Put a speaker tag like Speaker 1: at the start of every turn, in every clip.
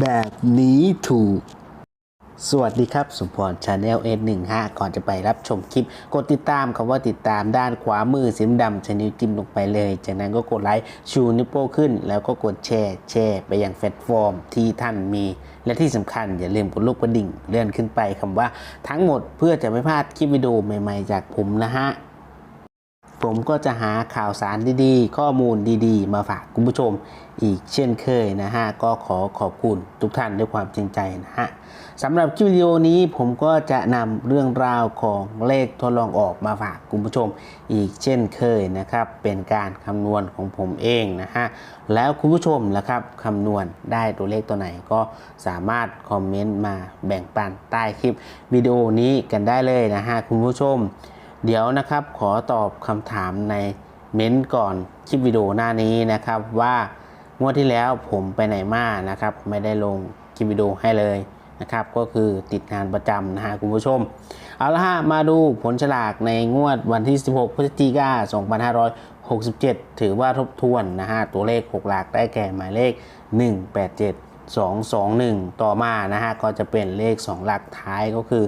Speaker 1: แบบนี้ถูก สวัสดีครับสมพรชาแนลเอหนึ่งห้าก่อนจะไปรับชมคลิป กดติดตามคำว่าติดตามด้านขวามือสีดำชนิ้วจิ้มลงไปเลย จากนั้นก็กดไลค์ชูนิ้วโป้ขึ้น แล้วก็กดแชร์แชร์ไปยังแพลตฟอร์มที่ท่านมี และที่สำคัญอย่าลืมกดลูกกระดิ่งเลื่อนขึ้นไปคำว่าทั้งหมดเพื่อจะไม่พลาดคลิปวิดีโอใหม่ๆ จากผมนะฮะ ผมก็จะหาข่าวสารดีๆ ข้อมูลดีๆ มาฝากคุณผู้ชมอีกเช่นเคยนะฮะ ก็ขอขอบคุณทุกท่านด้วยความจริงใจนะฮะสำหรับคลิปวิดีโอนี้ผมก็จะนำเรื่องราวของเลขทดลองออกมาฝากคุณผู้ชมอีกเช่นเคยนะครับ เป็นการคำนวณของผมเองนะฮะ แล้วคุณผู้ชมล่ะครับคำนวณได้ตัวเลขตัวไหนก็สามารถคอมเมนต์มาแบ่งปันใต้คลิปวิดีโอนี้กันได้เลยนะฮะคุณผู้ชม เดี๋ยวนะครับขอตอบคำถามในเม้นต์ก่อนคลิปวิดีโอหน้านี้นะครับว่างวดที่แล้วผมไปไหนมานะครับ ไม่ได้ลงคลิปวิดีโอให้เลยนะครับ ก็คือติดงานประจำนะฮะคุณผู้ชม เอาละฮะมาดูผลฉลากในงวดวันที่ 16 พฤศจิกายน2567 ถือว่าทบทวนนะฮะตัวเลข 6 หลักได้แก่หมายเลข 187 221 ต่อมานะฮะก็จะเป็นเลข 2 หลักท้ายก็คือ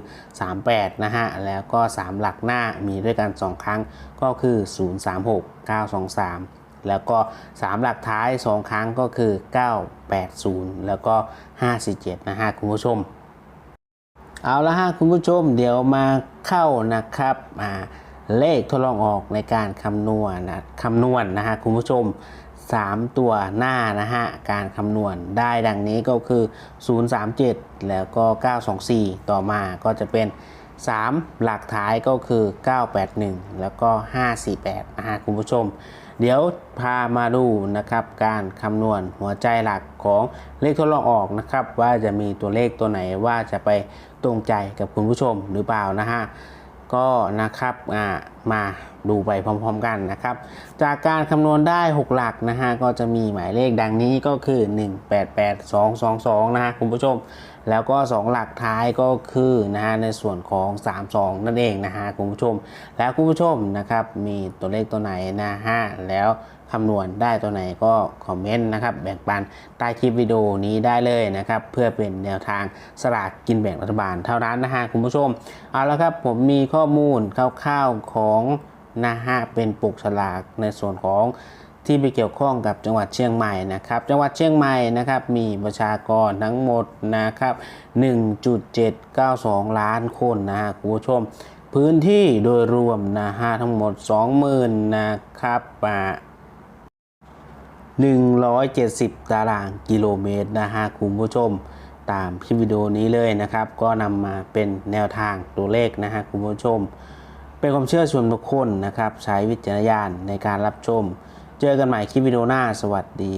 Speaker 1: 38 นะฮะแล้วก็ 3 หลักหน้ามีด้วยกัน 2 ครั้งก็คือ 036 923แล้วก็ 3 หลักท้าย 2 ครั้งก็คือ 980 แล้วก็ 547 นะฮะคุณผู้ชม เอาละฮะคุณผู้ชมเดี๋ยวมาเข้านะครับเลขทดลองออกในการคำนวณนะคำนวณนะฮะคุณผู้ชม 3 ตัวหน้านะฮะ การคำนวณได้ดังนี้ก็คือ 037 แล้วก็ 924 ต่อมาก็จะเป็น 3 หลักท้ายก็คือ 981 แล้วก็ 548 นะฮะคุณผู้ชม เดี๋ยวพามาดูนะครับ การคำนวณหัวใจหลักของเลขทดลองออกนะครับ ว่าจะมีตัวเลขตัวไหนว่าจะไปตรงใจกับคุณผู้ชมหรือเปล่านะฮะ ก็นะครับอ่ามาดูไปพร้อมๆกันนะครับ จากการคำนวณได้ 6 หลักนะฮะก็จะมีหมายเลขดังนี้ก็คือ 188222 นะฮะคุณผู้ชม แล้วก็ 2 หลักท้ายก็คือนะฮะในส่วนของ 32 นั่นเองนะฮะคุณผู้ชม แล้วคุณผู้ชมนะครับมีตัวเลขตัวไหนนะฮะแล้วคำนวณได้ตัวไหนก็คอมเมนต์นะครับแบ่งปันใต้คลิปวิดีโอนี้ได้เลยนะครับเพื่อเป็นแนวทางสลากกินแบ่งรัฐบาลเท่านั้นนะฮะคุณผู้ชมเอาละครับผมมีข้อมูลคร่าวๆของ นะฮะเป็นปลูกฉลากในส่วนของที่ไปเกี่ยวข้องกับจังหวัดเชียงใหม่นะครับ จังหวัดเชียงใหม่นะครับมีประชากรทั้งหมดนะครับ 1.792 ล้านคนนะฮะคุณผู้ชม พื้นที่โดยรวมนะฮะทั้งหมด 20,000นะครับอ่า170 ตารางกิโลเมตรนะฮะคุณผู้ชมตามคลิปวิดีโอนี้เลยนะครับ ก็นำมาเป็นแนวทางตัวเลขนะฮะคุณผู้ชม เป็นความเชื่อส่วนบุคคลนะครับ ใช้วิจารณญาณในการรับชม เจอกันใหม่คลิปวิดีโอหน้า สวัสดี